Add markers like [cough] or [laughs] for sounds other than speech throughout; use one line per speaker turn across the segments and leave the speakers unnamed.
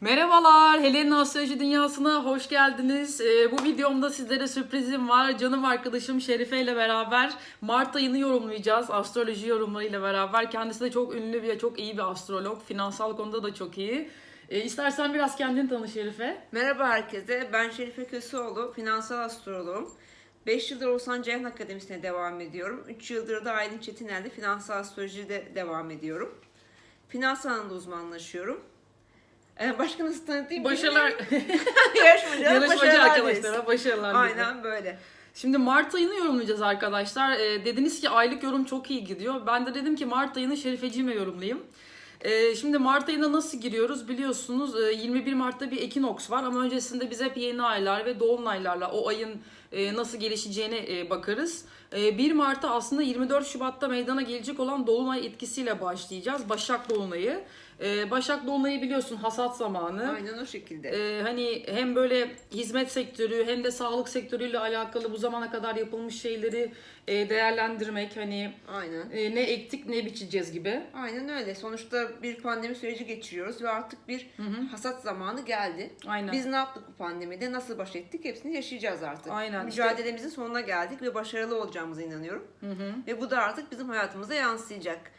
Merhabalar, Helen'in Astroloji Dünyası'na hoş geldiniz. Ee, bu videomda sizlere sürprizim var. Canım arkadaşım Şerife ile beraber Mart ayını yorumlayacağız. Astroloji yorumlarıyla beraber. Kendisi de çok ünlü ve çok iyi bir astrolog. Finansal konuda da çok iyi. Ee, istersen biraz kendini tanı Şerife.
Merhaba herkese. Ben Şerife Köseoğlu, finansal astroloğum. 5 yıldır Oğuzhan Ceyhan Akademisi'ne devam ediyorum. 3 yıldır da Aylin Çetinel'de finansal astrolojide devam ediyorum. Finans alanında uzmanlaşıyorum. Ee, başka nasıl tanıtayım?
Başarılar,
Yarışmacılara [laughs]
yarışmacı arkadaşlara başarılar.
Aynen böyle.
Şimdi Mart ayını yorumlayacağız arkadaşlar. Ee, dediniz ki aylık yorum çok iyi gidiyor. Ben de dedim ki Mart ayını Şerifeciğime yorumlayayım. Ee, şimdi Mart ayına nasıl giriyoruz biliyorsunuz e, 21 Mart'ta bir ekinoks var ama öncesinde biz hep yeni aylar ve dolunaylarla o ayın e, nasıl gelişeceğine e, bakarız. E, 1 Mart'ta aslında 24 Şubat'ta meydana gelecek olan dolunay etkisiyle başlayacağız. Başak Dolunay'ı. E, Başak Dolunay'ı biliyorsun hasat zamanı.
Aynen o şekilde.
Ee, hani hem böyle hizmet sektörü hem de sağlık sektörüyle alakalı bu zamana kadar yapılmış şeyleri e, değerlendirmek hani
Aynen.
e, ne ektik ne biçeceğiz gibi.
Aynen öyle. Sonuçta bir pandemi süreci geçiriyoruz ve artık bir hasat zamanı geldi.
Aynen.
Biz ne yaptık bu pandemide? Nasıl baş ettik? Hepsini yaşayacağız artık.
Aynen.
Mücadelemizin sonuna geldik ve başarılı olacağımıza inanıyorum. Ve bu da artık bizim hayatımıza yansıyacak.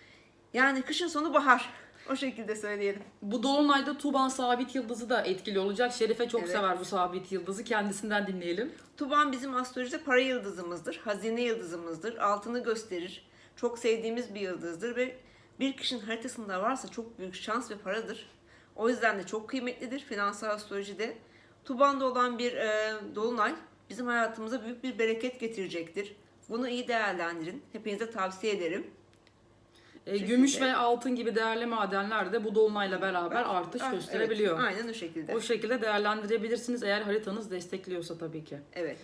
Yani kışın sonu bahar. O şekilde söyleyelim.
Bu dolunayda Tuban sabit yıldızı da etkili olacak. Şerife çok
Evet.
sever bu sabit yıldızı. Kendisinden dinleyelim.
Tuban bizim astrolojide para yıldızımızdır. Hazine yıldızımızdır. Altını gösterir. Çok sevdiğimiz bir yıldızdır ve bir kişinin haritasında varsa çok büyük şans ve paradır. O yüzden de çok kıymetlidir finansal astrolojide. Tuban'da olan bir e, dolunay bizim hayatımıza büyük bir bereket getirecektir. Bunu iyi değerlendirin. Hepinize tavsiye ederim.
E, gümüş ve altın gibi değerli madenler de bu dolunayla beraber artış
Ah,
gösterebiliyor.
Evet, aynen o şekilde.
O şekilde değerlendirebilirsiniz eğer haritanız destekliyorsa tabii ki.
evet.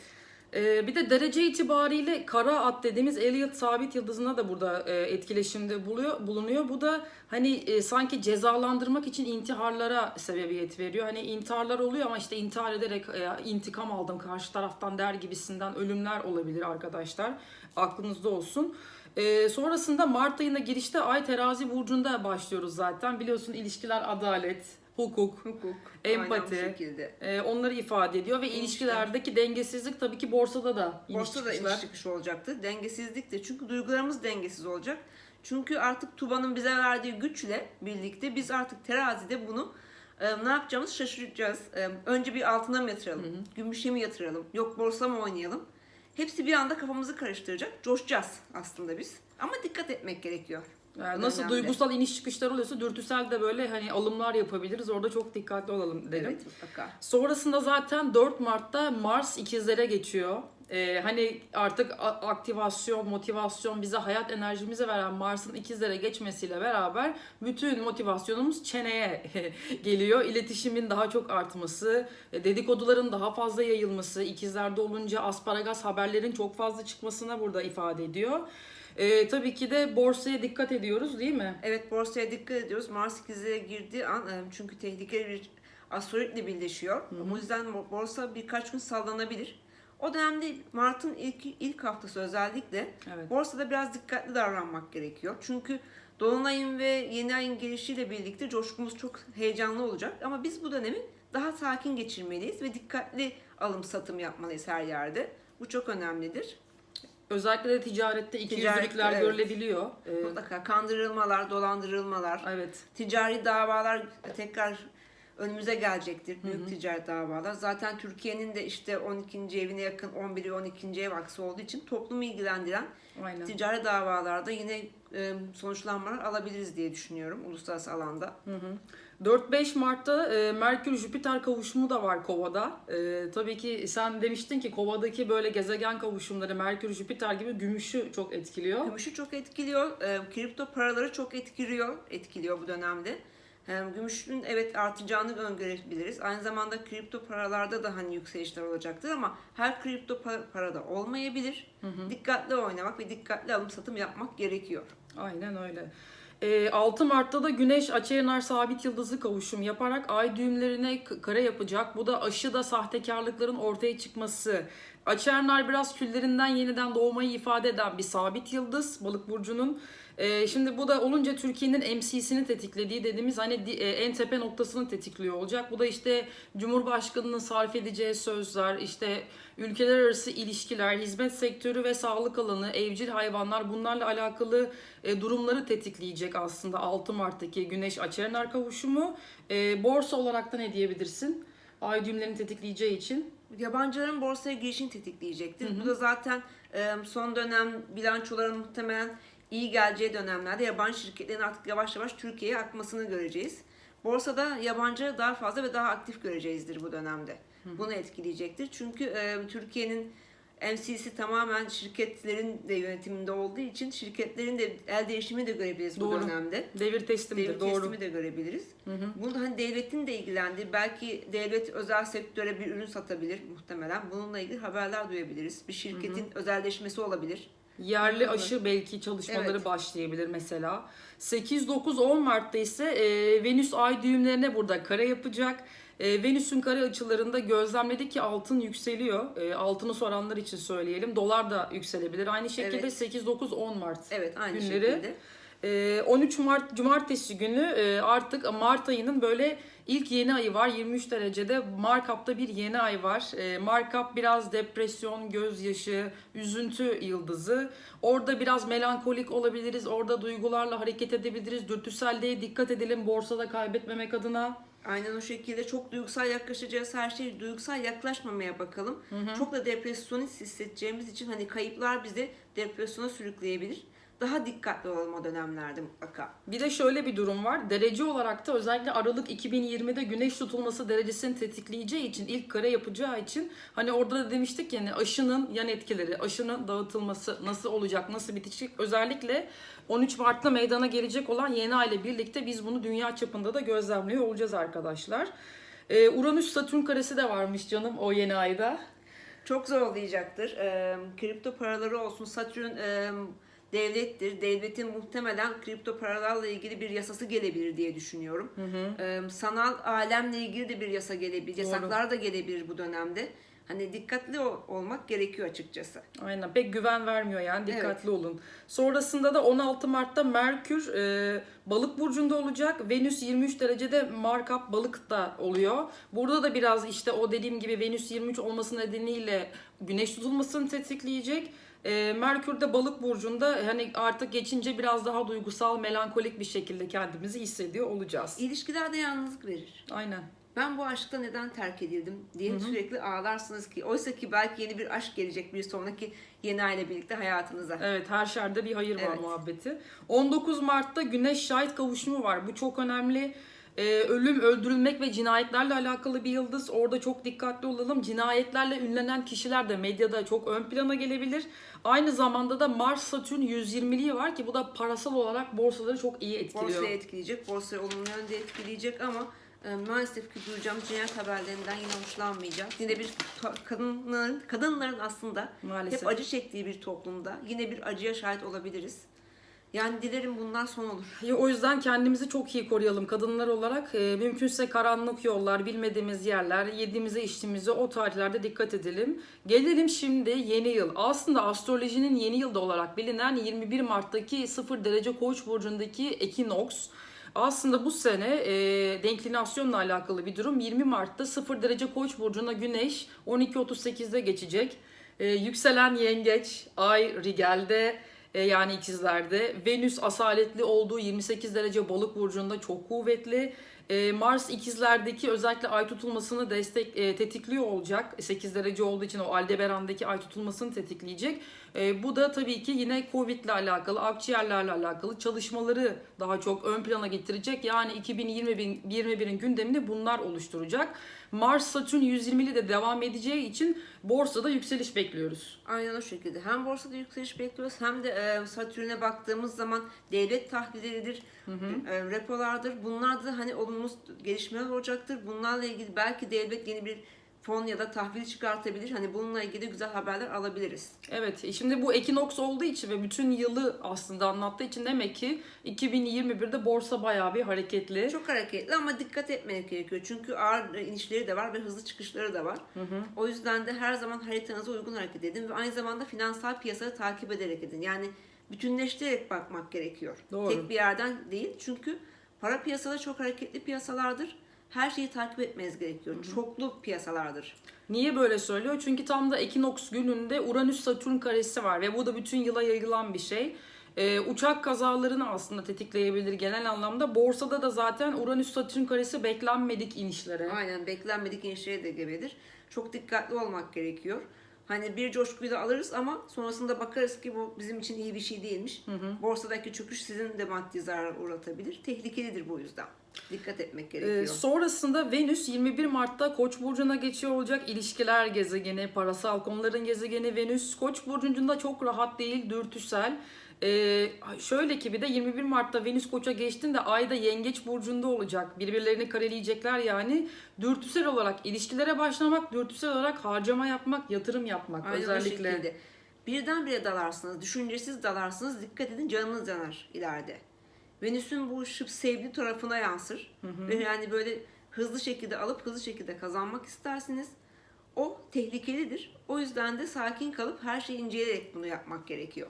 Ee, bir de derece itibariyle kara at dediğimiz Elliot sabit yıldızına da burada e, etkileşimde buluyor, bulunuyor. Bu da hani e, sanki cezalandırmak için intiharlara sebebiyet veriyor. Hani intiharlar oluyor ama işte intihar ederek e, intikam aldım karşı taraftan der gibisinden ölümler olabilir arkadaşlar. Aklınızda olsun. E, sonrasında Mart ayına girişte Ay terazi burcunda başlıyoruz zaten. Biliyorsun ilişkiler adalet, hukuk,
Hukuk.
Empati. E, onları ifade ediyor ve ilişkilerdeki dengesizlik tabii ki borsada da iniş
Borsa da
çıkışlar.
iniş çıkış olacaktır. Dengesizlik de çünkü duygularımız dengesiz olacak. Çünkü artık Tuba'nın bize verdiği güçle birlikte biz artık terazide bunu e, ne yapacağımız şaşıracağız. E, önce bir altına mı yatıralım? Gümüşe mi yatıralım? Yok borsa mı oynayalım? Hepsi bir anda kafamızı karıştıracak. Coşacağız aslında biz. Ama dikkat etmek gerekiyor.
Yani nasıl
önemli.
duygusal iniş çıkışlar oluyorsa dürtüsel de böyle hani alımlar yapabiliriz. Orada çok dikkatli olalım dedim.
Evet mutlaka.
Sonrasında zaten 4 Mart'ta Mars ikizlere geçiyor. Ee, hani artık aktivasyon, motivasyon bize hayat enerjimizi veren Mars'ın ikizlere geçmesiyle beraber bütün motivasyonumuz çeneye [laughs] geliyor. İletişimin daha çok artması, e, dedikoduların daha fazla yayılması, ikizlerde olunca asparagas haberlerin çok fazla çıkmasına burada ifade ediyor. Ee, tabii ki de borsaya dikkat ediyoruz değil mi?
Evet borsaya dikkat ediyoruz. Mars ikizlere girdiği an e, çünkü tehlikeli bir asteroidle birleşiyor. O yüzden bo- borsa birkaç gün sallanabilir. O dönemde Mart'ın ilk ilk haftası özellikle
Evet.
borsada biraz dikkatli davranmak gerekiyor. Çünkü Dolunay'ın ve yeni ayın gelişiyle birlikte coşkumuz çok heyecanlı olacak. Ama biz bu dönemi daha sakin geçirmeliyiz ve dikkatli alım satım yapmalıyız her yerde. Bu çok önemlidir.
Özellikle de ticarette iki
Ticarette,
yüzlülükler
evet.
görülebiliyor. Ee,
Mutlaka kandırılmalar, dolandırılmalar,
evet.
ticari davalar tekrar önümüze gelecektir. Büyük ticari davalar. Zaten Türkiye'nin de işte 12. evine yakın 11 ve 12. ev aksı olduğu için toplumu ilgilendiren
Aynen.
ticari davalarda yine e, sonuçlanmalar alabiliriz diye düşünüyorum uluslararası alanda.
4-5 Mart'ta e, Merkür-Jüpiter kavuşumu da var Kova'da. E, tabii ki sen demiştin ki Kova'daki böyle gezegen kavuşumları Merkür-Jüpiter gibi gümüşü çok etkiliyor.
Gümüşü çok etkiliyor. e, kripto paraları çok etkiliyor. Etkiliyor bu dönemde. Hem gümüşün evet artacağını öngörebiliriz. Aynı zamanda kripto paralarda da hani yükselişler olacaktır ama her kripto pa- parada olmayabilir. Dikkatli oynamak ve dikkatli alım satım yapmak gerekiyor.
Aynen öyle. E, 6 Mart'ta da Güneş Açıyenar sabit yıldızı kavuşum yaparak ay düğümlerine kare yapacak. Bu da aşıda sahtekarlıkların ortaya çıkması. Açıyenar biraz küllerinden yeniden doğmayı ifade eden bir sabit yıldız balık burcunun. Ee, şimdi bu da olunca Türkiye'nin MC'sini tetiklediği dediğimiz hani e, en tepe noktasını tetikliyor olacak. Bu da işte Cumhurbaşkanı'nın sarf edeceği sözler, işte ülkeler arası ilişkiler, hizmet sektörü ve sağlık alanı, evcil hayvanlar bunlarla alakalı e, durumları tetikleyecek aslında 6 Mart'taki Güneş Açerener kavuşumu. E, borsa olarak da ne diyebilirsin? Ay düğümlerini tetikleyeceği için.
Yabancıların borsaya girişini tetikleyecektir. Bu da zaten e, son dönem bilançoların muhtemelen iyi geleceği dönemlerde yabancı şirketlerin artık yavaş yavaş Türkiye'ye akmasını göreceğiz. Borsada yabancı daha fazla ve daha aktif göreceğizdir bu dönemde. Bunu etkileyecektir. Çünkü e, Türkiye'nin MC'si tamamen şirketlerin de yönetiminde olduğu için şirketlerin de el değişimi de görebiliriz bu
Doğru.
dönemde.
Devir teslimdir
Devlet
doğru.
teslimi de görebiliriz. Bunu hani devletin de ilgilendiği, belki devlet özel sektöre bir ürün satabilir muhtemelen. Bununla ilgili haberler duyabiliriz. Bir şirketin özelleşmesi olabilir.
Yerli aşı belki çalışmaları
Evet.
başlayabilir mesela. 8-9-10 Mart'ta ise e, Venüs ay düğümlerine burada kare yapacak. E, Venüs'ün kare açılarında gözlemledik ki altın yükseliyor. E, altını soranlar için söyleyelim. Dolar da yükselebilir. Aynı şekilde
Evet.
8-9-10 Mart
Evet aynı
günleri.
şekilde.
Ee, 13 Mart Cumartesi günü e, artık Mart ayının böyle ilk yeni ayı var. 23 derecede Markup'ta bir yeni ay var. E, Markup biraz depresyon, gözyaşı, üzüntü yıldızı. Orada biraz melankolik olabiliriz. Orada duygularla hareket edebiliriz. Dürtüselliğe dikkat edelim borsada kaybetmemek adına.
Aynen o şekilde çok duygusal yaklaşacağız. Her şey duygusal yaklaşmamaya bakalım. Çok da depresyonist hissedeceğimiz için hani kayıplar bizi depresyona sürükleyebilir. Daha dikkatli olalım o dönemlerde mutlaka.
Bir de şöyle bir durum var. Derece olarak da özellikle Aralık 2020'de güneş tutulması derecesini tetikleyeceği için ilk kare yapacağı için hani orada da demiştik yani aşının yan etkileri, aşının dağıtılması nasıl olacak, nasıl bitecek özellikle 13 Mart'ta meydana gelecek olan yeni ay ile birlikte biz bunu dünya çapında da gözlemliyor olacağız arkadaşlar. Ee, Uranüs Satürn karesi de varmış canım o yeni ayda.
Çok zorlayacaktır. Ee, kripto paraları olsun. Satürn e, devlettir. Devletin muhtemelen kripto paralarla ilgili bir yasası gelebilir diye düşünüyorum. Ee, sanal alemle ilgili de bir yasa gelebilir. Yasaklar da gelebilir bu dönemde. Hani dikkatli ol- olmak gerekiyor açıkçası.
Aynen pek güven vermiyor yani dikkatli olun. Sonrasında da 16 Mart'ta Merkür e, balık burcunda olacak. Venüs 23 derecede markup balıkta oluyor. Burada da biraz işte o dediğim gibi Venüs 23 olması nedeniyle güneş tutulmasını tetikleyecek. E, Merkür de balık burcunda hani artık geçince biraz daha duygusal, melankolik bir şekilde kendimizi hissediyor olacağız.
İlişkilerde yalnızlık verir.
Aynen.
Ben bu aşkta neden terk edildim diye sürekli ağlarsınız ki. Oysa ki belki yeni bir aşk gelecek bir sonraki yeni aile birlikte hayatınıza.
Evet her şerde bir hayır var
Evet.
muhabbeti. 19 Mart'ta Güneş şahit kavuşumu var. Bu çok önemli. Ee, ölüm, öldürülmek ve cinayetlerle alakalı bir yıldız. Orada çok dikkatli olalım. Cinayetlerle ünlenen kişiler de medyada çok ön plana gelebilir. Aynı zamanda da Mars Satürn 120'liği var ki bu da parasal olarak borsaları çok iyi etkiliyor.
Borsayı etkileyecek, borsayı olumlu yönde etkileyecek ama e, maalesef ki duyacağımız cinayet haberlerinden yine hoşlanmayacağız. Yine bir kadınların, kadınların aslında
Maalesef.
hep acı çektiği bir toplumda yine bir acıya şahit olabiliriz. Yani dilerim bundan son olur.
Ya, O yüzden kendimizi çok iyi koruyalım kadınlar olarak. E, mümkünse karanlık yollar, bilmediğimiz yerler, yediğimize içtiğimize o tarihlerde dikkat edelim. Gelelim şimdi yeni yıl. Aslında astrolojinin yeni yılda olarak bilinen 21 Mart'taki 0 derece koç burcundaki ekinoks. Aslında bu sene e, denklinasyonla alakalı bir durum. 20 Mart'ta 0 derece koç burcuna güneş 12.38'de geçecek. E, yükselen yengeç, ay Rigel'de, e, yani ikizlerde. Venüs asaletli olduğu 28 derece balık burcunda çok kuvvetli. E, Mars ikizlerdeki özellikle ay tutulmasını destek e, tetikliyor olacak. 8 derece olduğu için o Aldebaran'daki ay tutulmasını tetikleyecek. E, bu da tabii ki yine Covid ile alakalı, akciğerlerle alakalı çalışmaları daha çok ön plana getirecek. Yani 2021'in gündemini bunlar oluşturacak. Mars Satürn 120'li de devam edeceği için borsada yükseliş bekliyoruz.
Aynen o şekilde. Hem borsada yükseliş bekliyoruz hem de e, Satürn'e baktığımız zaman devlet tahvilleridir, e, repolardır. Bunlar da hani olumlu gelişmeler olacaktır. Bunlarla ilgili belki devlet yeni bir fon ya da tahvil çıkartabilir. Hani bununla ilgili güzel haberler alabiliriz.
Evet, e, şimdi bu ekinoks olduğu için ve bütün yılı aslında anlattığı için demek ki 2021'de borsa bayağı bir hareketli.
Çok hareketli ama dikkat etmek gerekiyor. Çünkü ağır inişleri de var ve hızlı çıkışları da var. O yüzden de her zaman haritanıza uygun hareket edin ve aynı zamanda finansal piyasaları takip ederek edin. Yani bütünleştirerek bakmak gerekiyor.
Doğru.
Tek bir yerden değil. Çünkü para piyasaları çok hareketli piyasalardır. Her şeyi takip etmeniz gerekiyor. Çoklu piyasalardır.
Niye böyle söylüyor? Çünkü tam da ekinoks gününde Uranüs-Satürn karesi var ve bu da bütün yıla yayılan bir şey. Ee, uçak kazalarını aslında tetikleyebilir genel anlamda. Borsada da zaten Uranüs-Satürn karesi beklenmedik inişlere.
Aynen beklenmedik inişlere de gebedir. Çok dikkatli olmak gerekiyor. Hani bir coşkuyu da alırız ama sonrasında bakarız ki bu bizim için iyi bir şey değilmiş. Borsadaki çöküş sizin de maddi zarar uğratabilir. Tehlikelidir bu yüzden. Dikkat etmek
Ee,
gerekiyor.
sonrasında Venüs 21 Mart'ta Koç burcuna geçiyor olacak. İlişkiler gezegeni, parasal konuların gezegeni Venüs Koç burcunda çok rahat değil, dürtüsel. Ee, şöyle ki bir de 21 Mart'ta Venüs Koç'a geçtiğinde Ayda Yengeç burcunda olacak. Birbirlerini kareleyecekler yani. Dürtüsel olarak ilişkilere başlamak, dürtüsel olarak harcama yapmak, yatırım yapmak
Aynen o
özellikle.
Birdenbire dalarsınız, düşüncesiz dalarsınız. Dikkat edin canınız yanar ileride. Venüs'ün bu şıp sevgi tarafına yansır. Ve yani böyle hızlı şekilde alıp hızlı şekilde kazanmak istersiniz. O tehlikelidir. O yüzden de sakin kalıp her şeyi inceleyerek bunu yapmak gerekiyor.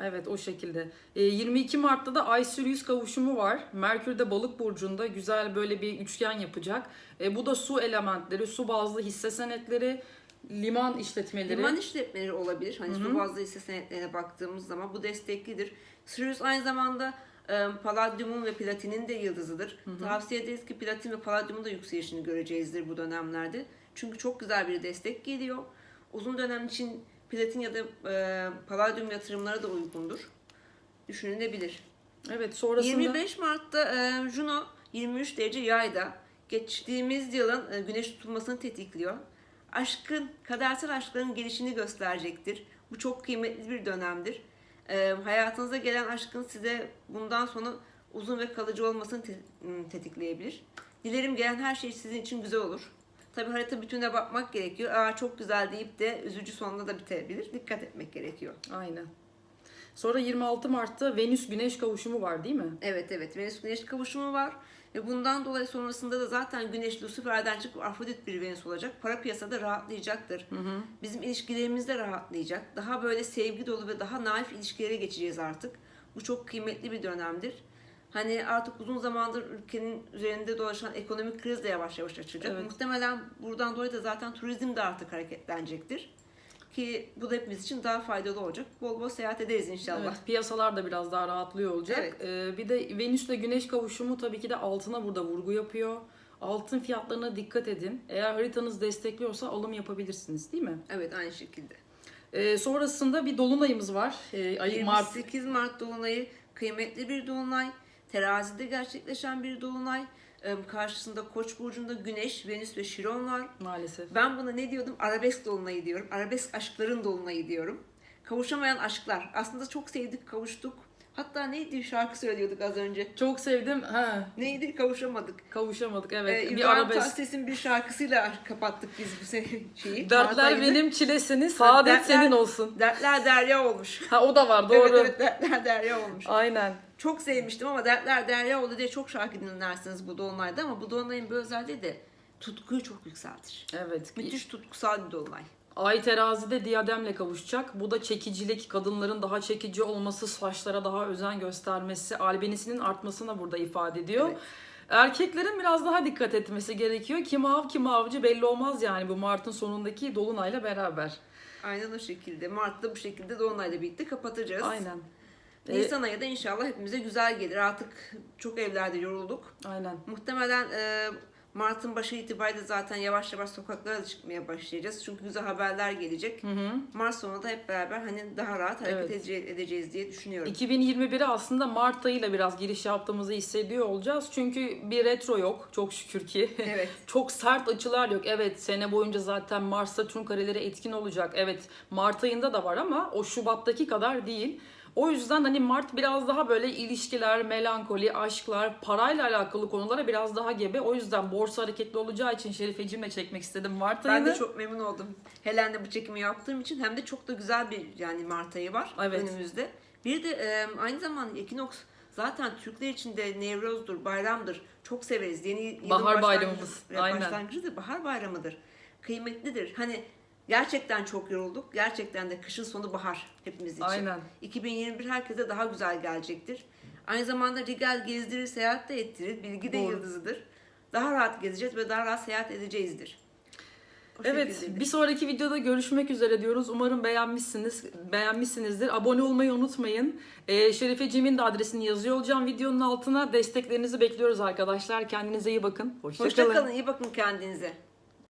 Evet o şekilde. Ee, 22 Mart'ta da Ay Sirius kavuşumu var. Merkür de balık burcunda güzel böyle bir üçgen yapacak. Ee, bu da su elementleri, su bazlı hisse senetleri, liman işletmeleri.
Liman işletmeleri olabilir. Hani su bazlı hisse senetlerine baktığımız zaman bu desteklidir. Sirius aynı zamanda e, paladyumun ve platinin de yıldızıdır. Tavsiye ederiz ki platin ve paladyumun da yükselişini göreceğizdir bu dönemlerde. Çünkü çok güzel bir destek geliyor. Uzun dönem için platin ya da e, paladyum yatırımları da uygundur. Düşünülebilir.
Evet sonrasında
25 Mart'ta e, Juno 23 derece yayda geçtiğimiz yılın e, güneş tutulmasını tetikliyor. Aşkın, kadersel aşkların gelişini gösterecektir. Bu çok kıymetli bir dönemdir. E, hayatınıza gelen aşkın size bundan sonra uzun ve kalıcı olmasını te- tetikleyebilir. Dilerim gelen her şey sizin için güzel olur. Tabi harita bütününe bakmak gerekiyor. Aa çok güzel deyip de üzücü sonunda da bitebilir. Dikkat etmek gerekiyor.
aynen. Sonra 26 Mart'ta Venüs Güneş kavuşumu var değil mi?
Evet evet Venüs Güneş kavuşumu var. Ve bundan dolayı sonrasında da zaten Güneş Lucifer'den çıkıp Afrodit bir Venüs olacak. Para piyasada rahatlayacaktır. Bizim ilişkilerimiz de rahatlayacak. Daha böyle sevgi dolu ve daha naif ilişkilere geçeceğiz artık. Bu çok kıymetli bir dönemdir. Hani artık uzun zamandır ülkenin üzerinde dolaşan ekonomik kriz de yavaş yavaş açılacak.
Evet.
Muhtemelen buradan dolayı da zaten turizm de artık hareketlenecektir. Ki bu da hepimiz için daha faydalı olacak. Bol bol seyahat ederiz inşallah.
Evet, piyasalar da biraz daha rahatlıyor olacak.
Evet.
Ee, bir de Venüs'le Güneş kavuşumu tabii ki de altına burada vurgu yapıyor. Altın fiyatlarına dikkat edin. Eğer haritanız destekliyorsa alım yapabilirsiniz değil mi?
Evet aynı şekilde.
Ee, sonrasında bir dolunayımız var. Ee, ay, Mart
28 Mart dolunayı kıymetli bir dolunay. Terazide gerçekleşen bir dolunay. Ee, Karşısında Koç burcunda Güneş, Venüs ve Şiron var.
maalesef.
Ben buna ne diyordum? Arabesk dolunayı diyorum. Arabesk aşkların dolunayı diyorum. Kavuşamayan aşklar. Aslında çok sevdik, kavuştuk. Hatta neydi şarkı söylüyorduk az önce.
Çok sevdim. Ha,
Neydi? Kavuşamadık.
kavuşamadık
Ee,
evet. bir
İbrahim
arabesk.
Tatlıses'in bir şarkısıyla kapattık biz bu şeyi.
Dertler benim çilesini, saadet
dertler-
senin olsun.
Dertler derya olmuş.
Ha o da var doğru.
Evet evet dertler derya olmuş.
Aynen.
Çok sevmiştim ama Dertler Derya oldu diye çok şarkı dinlersiniz bu Dolunay'da ama bu Dolunay'ın bir özelliği de tutkuyu çok yükseltir.
Evet.
Müthiş tutkusal bir Dolunay.
Ay terazide diyademle kavuşacak. Bu da çekicilik, kadınların daha çekici olması, saçlara daha özen göstermesi, albenisinin artmasını burada ifade ediyor.
Evet.
Erkeklerin biraz daha dikkat etmesi gerekiyor. Kim av kim avcı belli olmaz yani bu Mart'ın sonundaki dolunayla beraber.
Aynen o şekilde. Mart'ta bu şekilde Dolunay'la birlikte kapatacağız.
Aynen. Ee,
Nisan ayı da inşallah hepimize güzel gelir. Artık çok evlerde yorulduk.
aynen.
Muhtemelen e, Mart'ın başı itibariyle zaten yavaş yavaş sokaklara da çıkmaya başlayacağız. Çünkü güzel haberler gelecek.
Hı hı.
Mart sonunda da hep beraber hani daha rahat hareket
Evet.
edece- edeceğiz diye düşünüyorum.
2021'e aslında Mart ayıyla biraz giriş yaptığımızı hissediyor olacağız. Çünkü bir retro yok çok şükür ki. [laughs]
Evet.
Çok sert açılar yok. Evet sene boyunca zaten Mars Satürn kareleri etkin olacak. Evet Mart ayında da var ama o Şubat'taki kadar değil. O yüzden hani Mart biraz daha böyle ilişkiler, melankoli, aşklar, parayla alakalı konulara biraz daha gebe. O yüzden borsa hareketli olacağı için Şerifeciğimle çekmek istedim Mart ayını.
Ben de çok memnun oldum. Helen'le bu çekimi yaptığım için hem de çok da güzel bir yani Mart ayı var
Evet.
önümüzde. Bir de e, aynı zamanda Ekinoks zaten Türkler için de Nevroz'dur, bayramdır. Çok severiz. Yeni
Bahar
başlangıcı-
bayramımız,
e,
aynen.
Başlangıcıdır, bahar bayramıdır. Kıymetlidir. Hani Gerçekten çok yorulduk. Gerçekten de kışın sonu bahar hepimiz için.
Aynen.
2021 herkese daha güzel gelecektir. Aynı zamanda Rigel gezdirir, seyahat de ettirir. Bilgi de
Doğru.
yıldızıdır. Daha rahat gezeceğiz ve daha rahat seyahat edeceğizdir. O
Evet,
şekildeydi.
bir sonraki videoda görüşmek üzere diyoruz. Umarım beğenmişsiniz, beğenmişsinizdir. Abone olmayı unutmayın. Ee, Şerifeciğimin de adresini yazıyor olacağım videonun altına. Desteklerinizi bekliyoruz arkadaşlar. Kendinize iyi bakın. Hoşça
Hoşça
kalın.
kalın, iyi bakın kendinize.